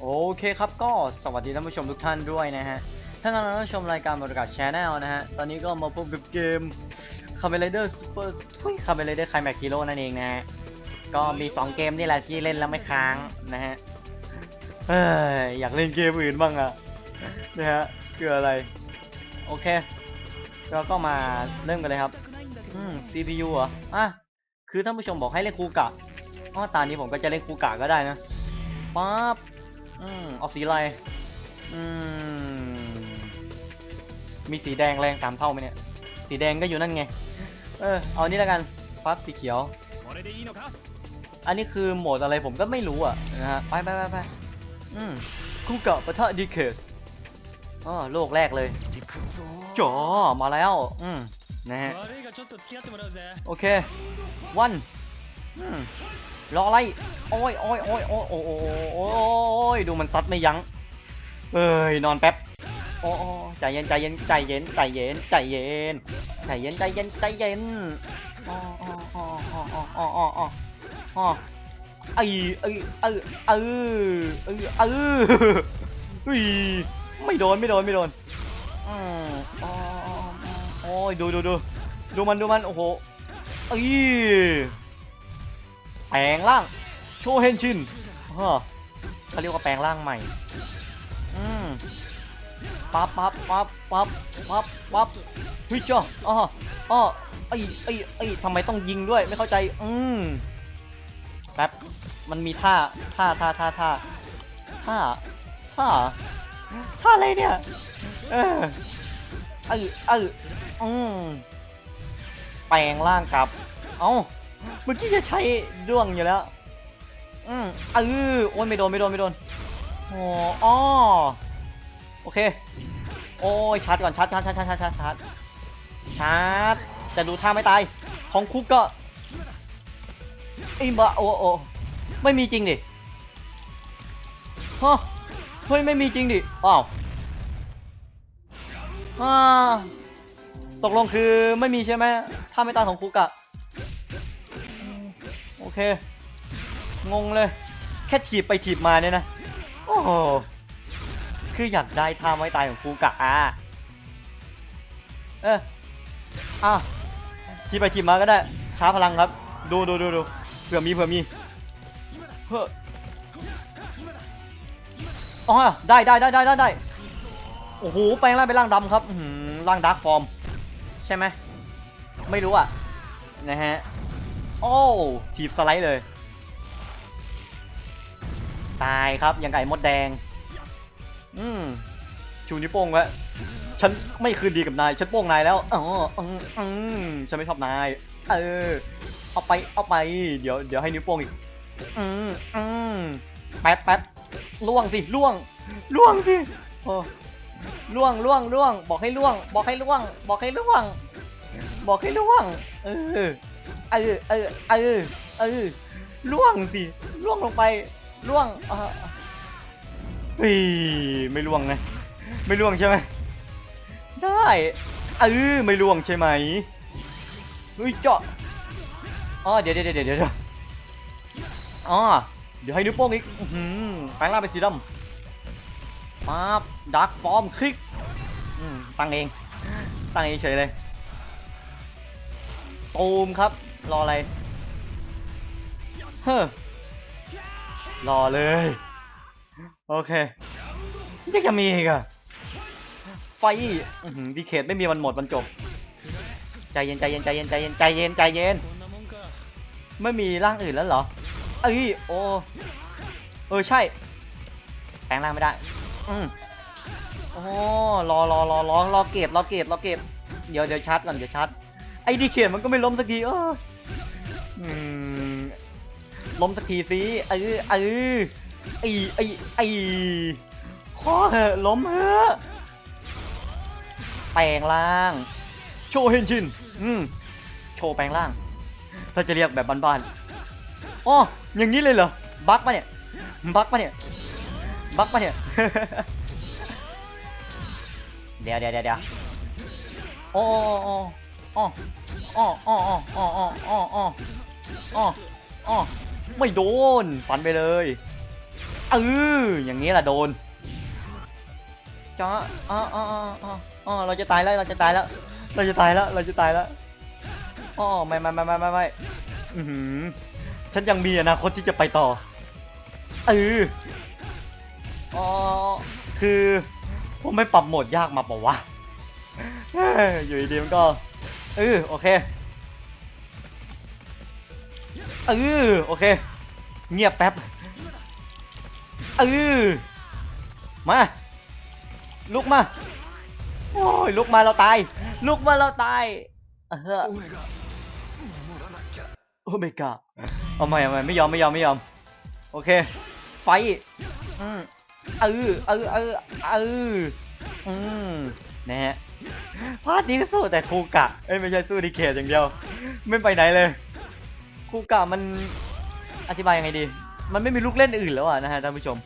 โอเคครับก็สวัสดีท่านผู้ชมทุกท่านด้วยนะฮะท่านกำลังรับชมรายการบริการชแนลนะฮะ ตอนนี้ก็มาพบกับเกม c a m e r a d e r Super ทุย c a m e r a d e r Climax Hero นั่นเองนะฮะ ก็มี 2 เกมนี่แหละที่เล่นแล้วไม่ค้างนะฮะเฮ้ยอยากเล่นเกมอื่นบ้างอะนะฮะคืออะไร โอเค เราก็มาเริ่มกันเลยครับอืม CPU เหรออะคือท่านผู้ชมบอกให้เล่นคูกะอ๋อตอนนี้ผมก็จะเล่นคูกะก็ได้นะปั๊บ อืมออกสีอะไรอืมมีสีแดงแรงสามเท่าไหมเนี่ย สีแดงก็อยู่นั่นไง เออ เอานี่ล้วกันปั๊บสีเขียว อันนี้คือโหมดอะไรผมก็ไม่รู้อะนะฮะ ไปไปไปไปอืมคู่กับประทะดีเคสอ๋อโลกแรกเลยจ๋อมาแล้ว อืมนะฮะ โอเควันอืม รออะไร โอ้ยโอ้ยโอ้ยโอ้ยโอ้ยโอ้ยดูมันซัดไม่ยั้งเอ้ยนอนแป๊บ โอ้ใจเย็นใจเย็นใจเย็นใจเย็นใจเย็นใจเย็นใจเย็นใจเย็นอ๋ออ๋ออ๋ออ๋ออ๋ออ๋ออ๋ออ๋อไอ้ไอ้ไอ้ไอ้ไอ้ไอ้อุ้ยไม่โดนไม่โดนไม่โดนอืมอ๋ออ๋ออ๋อโอ้ยดูดูดูดูมันดูมันโอ้โหเอ้ย แปลงร่าง โชเฮนชินฮะเขาเรียกว่าแปลงร่างใหม่ อืมปั๊บปั๊บปั๊บปั๊บปั๊บปั๊บฮ้ยจ้าอ๋ออ๋อไอ้ไอ้ไอ้ทำไมต้องยิงด้วย ไม่เข้าใจ อืมแป๊บ มันมีท่า ท่าท่าท่าท่าท่าท่าท่าอะไรเนี่ย เออเออเอออืมแปลงร่างกับ เอ้า เมื่อกี้จะใช้ด้วงอยู่แล้ว อืมออโอ้ยไม่โดนไม่โดนไม่โดนโอ้อ้อโอเค โอ้ยชาร์จก่อนชาร์จชาร์จชาร์จชาร์จชาร์จชาร์จชาร์จแต่ดูท่าไม่ตาย ของคุกก็ไอ้บะโอ้โอ้ไม่มีจริงดิฮะเฮ้ยไม่มีจริงดิอ้าวอ่าตกลงคือไม่มีใช่ไหมถ้าไม่ตายของคุกอะ เค งงเลย แค่ถีบไปถีบมาเนี่ยนะ โอ้โห คืออยากได้ท่าไม่ตายของคุกะอะเอออะถีบไปถีบมาก็ได้ช้าพลังครับ ดูดูดูดูเผื่อมีเผื่อมีเฮ้ออ๋อได้ได้ได้ได้ได้ได้โอ้โหแปลงร่างเป็นร่างดำครับร่างดาร์กฟอร์ม ใช่ไหมไม่รู้อะนะฮะ โอ้ทีบสไลด์เลย ตายครับยังไก่มดแดง อืมชูนิ้วโป้งไว้ฉันไม่คืนดีกับนาย ฉันโป้งนายแล้วอ๋ออืมอืมฉันไม่ชอบนาย เออ เอาไป เอาไป เดี๋ยว เดี๋ยวให้นิ้วโป้งอีก อืมอืมแป๊บแป๊บล่วงสิ ล่วง ล่วงสิโอ้ล่วงล่วงล่วง บอกให้ล่วง บอกให้ล่วง บอกให้ล่วง บอกให้ล่วง เออ เออเออเออเออล่วงสิล่วงลงไปล่วงเออเฮ้ยไม่ล่วงไงไม่ล่วงใช่ไหมได้เออไม่ล่วงใช่ไหมเฮ้ยเจาะอ๋อเดี๋ยวเดี๋ยวเดี๋ยวเดี๋ยวอ๋อเดี๋ยวให้นิ้วโป้งอีกอื้อหือแปลงร่างเป็นสีดำมาดาร์กฟอร์มคลิกอืมตั้งเองตั้งเองเฉยเลยตูมครับ รออะไร เฮ้อรอเลย โอเคยังจะมีอีกอะไฟดีเคทไม่มีมันหมดมันจบ ใจเย็นใจเย็นใจเย็นใจเย็นใจเย็นใจเย็น ไม่มีร่างอื่นแล้วเหรอ เอ้ยโอเออใช่ แปลงร่างไม่ได้ อืมโอ้รอรอรอรอรอเกตรอเกตรอเกตเดี๋ยวเดี๋ยวชาร์จก่อนเดี๋ยวชาร์จไอ้ดีเขียนมันก็ไม่ล้มสักทีเออ อืมล้มสักทีสิเออเออไอ้ไอ้ไอ้ขอเหอะล้มเหอะแปลงร่าง โชว์เฮนชินอืมโชว์แปลงร่าง ถ้าจะเรียกแบบบ้านๆอ๋ออย่างนี้เลยเหรอบั๊กปะเนี่ยบั๊กปะเนี่ยบั๊กปะเนี่ยเดี๋ยวเดี๋ยวเดี๋ยวเดี๋ยวโอ้โอ้โอ้โอ้โอ้โอ้โอ้โอ้ อ้โอ้โอ้โอ้โอ้ไม่โดน ฟันไปเลยเอออย่างนี้แหละโดนจ้าอ๋ออ๋ออ๋ออ๋อเราจะตายแล้ว เราจะตายแล้ว เราจะตายแล้ว เราจะตายแล้วอ๋อไม่ไม่ไม่ไม่ไม่ไม่อือหือฉันยังมีอนาคตที่จะไปต่อ เอออ๋อคือผมไม่ปรับโหมดยากมาเปล่าวะอยู่ดีๆมันก็เออโอเค เออโอเค เงียบแป๊บเออมาลุกมาโอ้ยลุกมาเราตาย ลุกมาเราตายเออโอ้ไม่กล้าเอาใหม่เอาใหม่ไม่ยอมไม่ยอมไม่ยอมโอเค ไฟอืมเออเออเออเอออืมนะฮะพลาร์ทนี้สู้แต่คูกะเอ้ยไม่ใช่สู้ดีเคทอย่างเดียว ไม่ไปไหนเลย คูกะมันอธิบายยังไงดี มันไม่มีลูกเล่นอื่นแล้วอะนะฮะท่านผู้ชม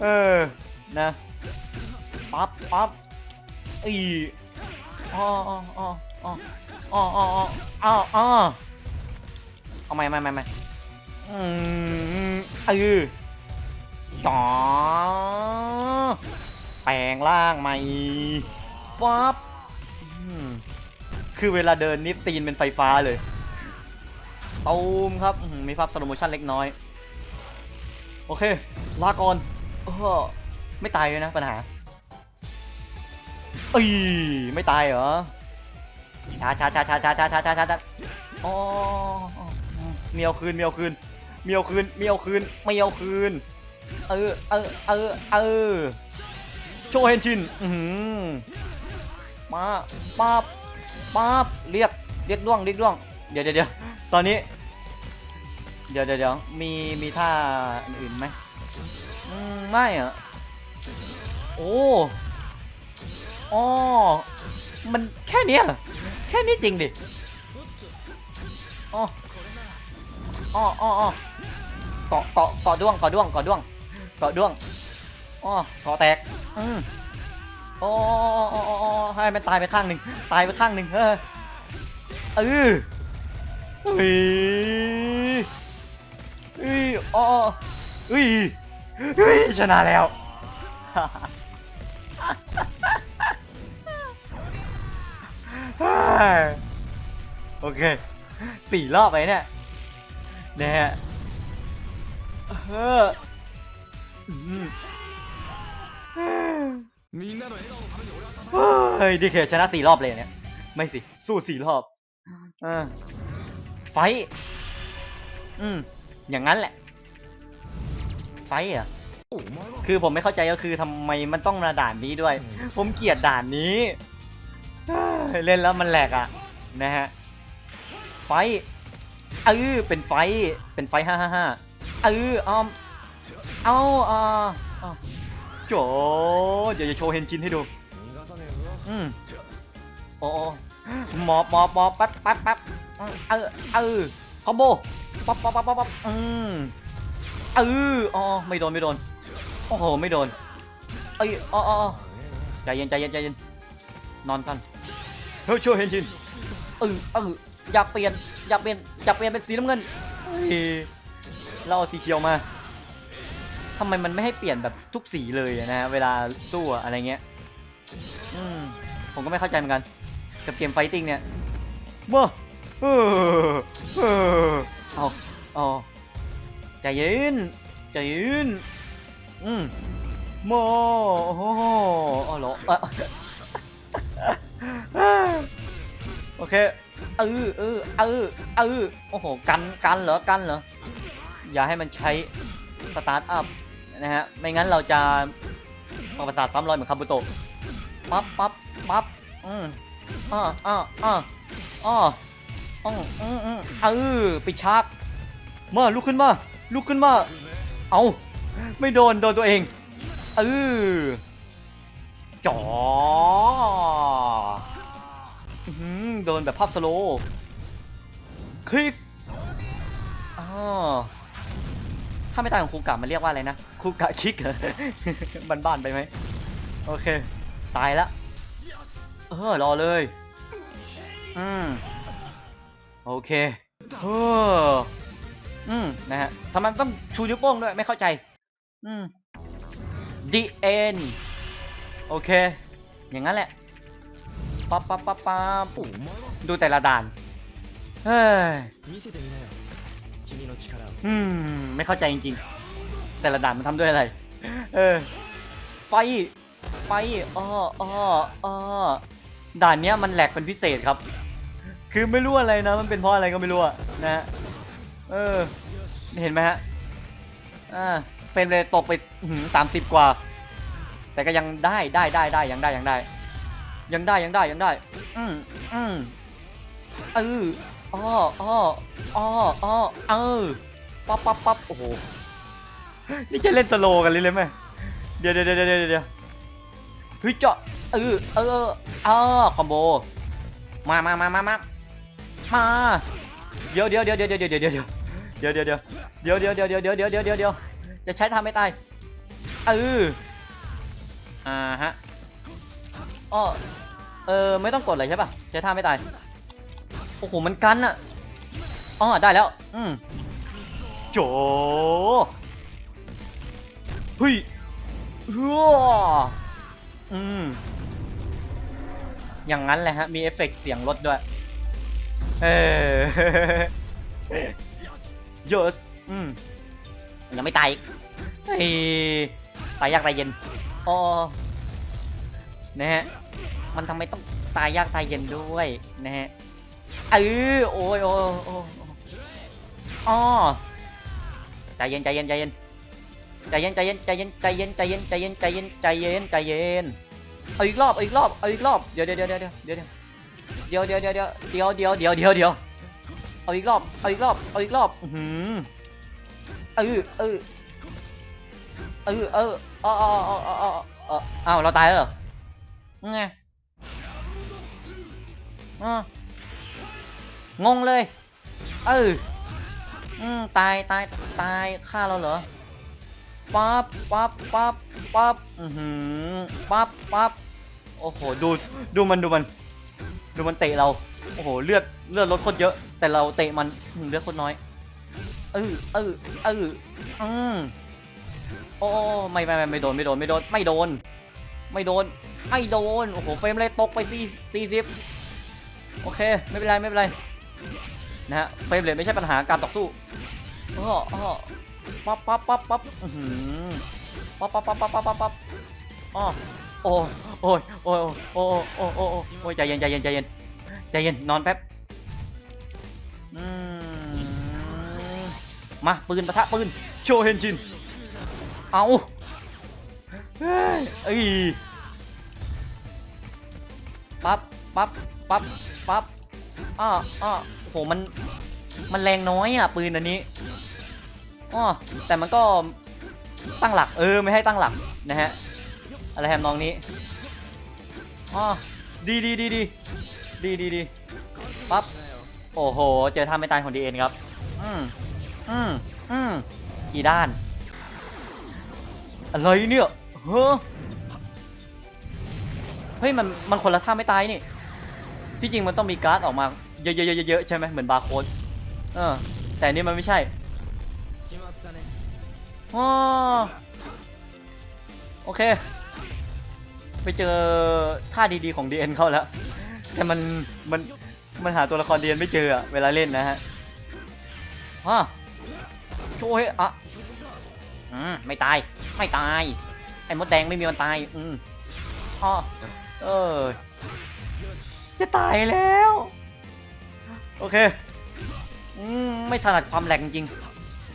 เออ นะปั๊บปั๊บอีอ๋ออ๋ออ๋ออ๋ออ๋ออ๋ออ๋ออ๋อเอาไม่ไม่ไม่ไม่อืมเออจ๋อแปลงร่างใหม่ฟับคือเวลาเดินนี่ตีนเป็นไฟฟ้าเลย ตูมครับมีภาพสโลโมชั่นเล็กน้อย โอเค ลาก่อนออไม่ตายเลยนะปัญหาเอ้ยไม่ตายเหรอช้าช้าช้าช้าช้าช้าช้าช้าช้าช้าอ๋อเมียวคืนเมียวคืนเมียวคืนเมียวคืนเมียวคืน เออเออเออเออโชว์เฮนชินอืมาป๊าบป๊าบเรียกเรียกด้วงเรียกด้วง เดี๋ยวเดี๋ยวเดี๋ยวตอนนี้ เดี๋ยวเดี๋ยวมีมีท่าอื่นไหมอืมไม่อะโอ้อ๋อมันแค่เนี้ยแค่นี้จริงดิอ๋ออ๋ออ๋ออ๋อเกาะเกาะเกาะด้วงเกาะด้วงเกาะด้วงเกาะด้วงอ๋อเกาะแตกอืมอ๋ออ๋ออ๋อให้มันตายไปข้างหนึ่งตายไปข้างหนึ่งเออเออเฮ้ย อ๋ออุ้ยอุ้ยชนะแล้ว โอเคสี่รอบไปเนี่ยนะฮะเออเฮ้ยดีเคชนะสี่รอบเลยเนี่ย ไม่สิ สู้สี่รอบอ่าไฟอืม อย่างนั้นแหละ ไฟอะคือผมไม่เข้าใจก็คือทำไมมันต้องมาด่านนี้ด้วย ผมเกลียดด่านนี้ เล่นแล้วมันแหลกอะ นะฮะ ไฟเออเป็นไฟ เป็นไฟห้าห้าห้าเอออ้อมเอาอ่าโจเดี๋ยวจะโชว์เฮนชินให้ดู อืมโอ้หมอบหมอบหมอบปั๊บปั๊บปั๊บเออเออคอมโบปั๊บปั๊บปั๊บปั๊บอืม เอออ๋อไม่โดนไม่โดนโอ้โหไม่โดนเอ้ยอ๋ออ๋ออ๋อใจเย็นใจเย็นใจเย็นนอนกันเฮ้ยช่วยเฮนชินเออเอออย่าเปลี่ยนอย่าเปลี่ยนอย่าเปลี่ยนเป็นสีน้ำเงินเฮ้ยเราเอาสีเขียวมาทำไมมันไม่ให้เปลี่ยนแบบทุกสีเลยอะนะเวลาสู้อะอะไรเงี้ยอืมผมก็ไม่เข้าใจเหมือนกันกับเกมไฟติ้งเนี่ยว้าเออเออเอาเอา ใจเย็นใจเย็นอืมโมโอ้โหอ๋อเหรออะโอเคเออเออเออเออโอ้โหกันกันเหรอกันเหรออย่าให้มันใช้สตาร์ทอัพนะฮะไม่งั้นเราจะประสาทซ้ำรอยเหมือนคาบุโตะปั๊บปั๊บปั๊บอืมอ่าอ่าอ่าอ่าอืมอืมอืมเออไปชาร์จมาลุกขึ้นมา ลุกขึ้นมา เอาไม่โดน โดนตัวเองเออจ๋อโดนแบบภาพสโลว์คลิกอ๋อถ้าไม่ตายของครูกะมันเรียกว่าอะไรนะครูกะคิกเหรอบ้านๆไปไหมโอเค ตายแล้วเออรอเลยอืมโอเคเออ อืมนะฮะทำไมต้องชูนิ้วโป้งด้วย ไม่เข้าใจ อืม the end โอเค อย่างนั้นแหละปั๊บปั๊บปั๊บปั๊บดูแต่ละด่าน เฮ้ยอืม ไม่เข้าใจจริงจริงแต่ละด่านมันทำด้วยอะไร เออ ไฟ ไฟอ้ออ้ออ้อด่านเนี้ยมันแหลกเป็นพิเศษครับ คือไม่รู้อะไรนะ มันเป็นเพราะอะไรก็ไม่รู้นะ เออเห็นไหมฮะอ่าเฟรมเลยตกไปสามสิบกว่า แต่ก็ยังได้ได้ได้ได้ยังได้ยังได้ ยังได้ยังได้ยังได้ อืมอืมเอออ้ออ้ออ้ออ้อเออปั๊บปั๊บปั๊บโอ้โหนี่จะเล่นสโลกันเลยเลยไหมเดี๋ยวเดี๋ยวเดี๋ยวเดี๋ยวเดี๋ยวเฮ้ยเจาะเออเออเออคอมโบมามามามามามาเดี๋ยวเดี๋ยวเดี๋ยวเดี๋ยวเดี๋ยวเดี๋ยว เดี๋ยวเดี๋ยวเดี๋ยวเดี๋ยวเดี๋ยวเดี๋ยวเดี๋ยวเดี๋ยวเดี๋ยวเดี๋ยวเดี๋ยวเดี๋ยวจะใช้ทำไม่ตายเอออ่าฮะอ้อเออไม่ต้องกดเลยใช่ป่ะใช้ท่าไม่ตายโอ้โหมันกันอะอ๋อได้แล้วอืมโจเฮ้ยฮัวอืมอย่างนั้นแหละฮะมีเอฟเฟกต์เสียงรถด้วยเออ เยอะอืมยังไม่ตายอีกตายยากตายเย็นอ๋อนะฮะมันทำไมต้องตายยากตายเย็นด้วยนะฮะเออโอ้ยโอ้ยโอ้ยอ๋อใจเย็นใจเย็นใจเย็นใจเย็นใจเย็นใจเย็นใจเย็นใจเย็นใจเย็นใจเย็นใจเย็นใจเย็นเอาอีกรอบเอาอีกรอบเอาอีกรอบเดี๋ยวเดี๋ยวเดี๋ยวเดี๋ยวเดี๋ยวเดี๋ยวเดี๋ยวเดี๋ยวเดี๋ยวเดี๋ยวเดี๋ยวเดี๋ยวเดี๋ยว เดี๋ยวเอาอีกรอบ เอาอีกรอบ เอาอีกรอบ อือหือเออเออเออเออเออเออเออเออเออเอออ้าวเราตายแล้วเหรอไงอะงงเลย เอออืมตายตายตายฆ่าเราเหรอปั๊บปั๊บปั๊บปั๊บอือหือปั๊บปั๊บโอ้โหดูดูมันดูมัน ดูมันเตะเรา โอ้โหเลือดเลือดลดโคตรเยอะ แต่เราเตะมันเลือดโคตรน้อยเออเออเอออืมโอ้ไม่ไม่ไม่ไม่โดนไม่โดนไม่โดนไม่โดน ไม่โดนไม่โดนโอ้โหเฟรมเลยตกไปสี่สี่สิบโอเคไม่เป็นไรไม่เป็นไรนะฮะเฟรมเรทไม่ใช่ปัญหาการต่อสู้อ้ออ้อปั๊บปั๊บปั๊บปั๊บอื้อหือปั๊บปั๊บปั๊บปั๊บปั๊บปั๊บอ้อโอ้โอ้โอ้โอ้ยโอ้ยโอ้ยโอ้ยโอ้ยใจเย็นใจเย็นใจเย็น ใจเย็นนอนแป๊บมา ปืนปะทะปืน โชเฮนชิน เอาเฮ้ยอ้ยปั๊บปั๊บปั๊บปั๊บอ้ออ้อโหมัน มันแรงน้อยอะ ปืนอันนี้อ้อแต่มันก็ตั้งหลัก เออ ไม่ให้ตั้งหลักนะฮะ อะไรแฮมนองนี้อ้อดีดีดีดี ดีดีดีปั๊บ โอ้โห เจอท่าไม่ตายของดีเอ็นครับ อืมอืมอืมกี่ด้าน อะไรเนี่ยเฮ้ย มัน มันคนละท่าไม่ตายนี่ ที่จริงมันต้องมีการ์ดออกมา เยอะๆๆๆใช่ไหมเหมือนบาร์โค้ด เออ แต่นี่มันไม่ใช่โอเค ไปเจอท่าดีๆของดีเอ็นเข้าแล้ว แต่มันมันมันหาตัวละคร DN ไม่เจออะเวลาเล่นนะฮะฮะโชยอะอืมไม่ตายไม่ตายไอ้มดแดงไม่มีวันตายอืมอ๋อเออจะตายแล้ว โอเคอืมไม่ถนัดความแหลกจริง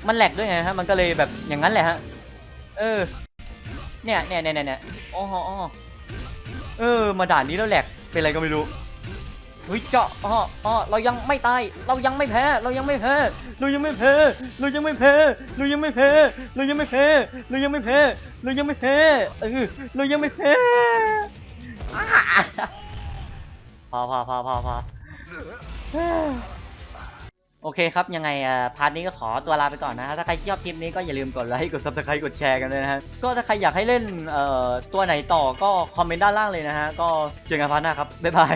มันแหลกด้วยไงฮะมันก็เลยแบบอย่างนั้นแหละฮะเออเนี่ยเนี่ยเนี่ยเนี่ยอ๋ออ๋อเออมาด่านนี้แล้วแหลกเป็นอะไรก็ไม่รู้ ฮ้ยเจาะอ๋ออ๋อเรายังไม่ตาย เรายังไม่แพ้ เรายังไม่แพ้ เรายังไม่แพ้ เรายังไม่แพ้ เรายังไม่แพ้ เรายังไม่แพ้ เรายังไม่แพ้ เรายังไม่แพ้ เออ เรายังไม่แพ้อ่าพอพอพอพอพอโอเคครับ ยังไงอ่าพาร์ทนี้ก็ขอตัวลาไปก่อนนะฮะถ้าใครชอบคลิปนี้ก็อย่าลืมกดไลค์กด subscribe กดแชร์กันด้วยนะฮะก็ถ้าใครอยากให้เล่นเอ่อตัวไหนต่อก็คอมเมนต์ด้านล่างเลยนะฮะ ก็เจอกันพาร์ทหน้าครับ บ๊ายบาย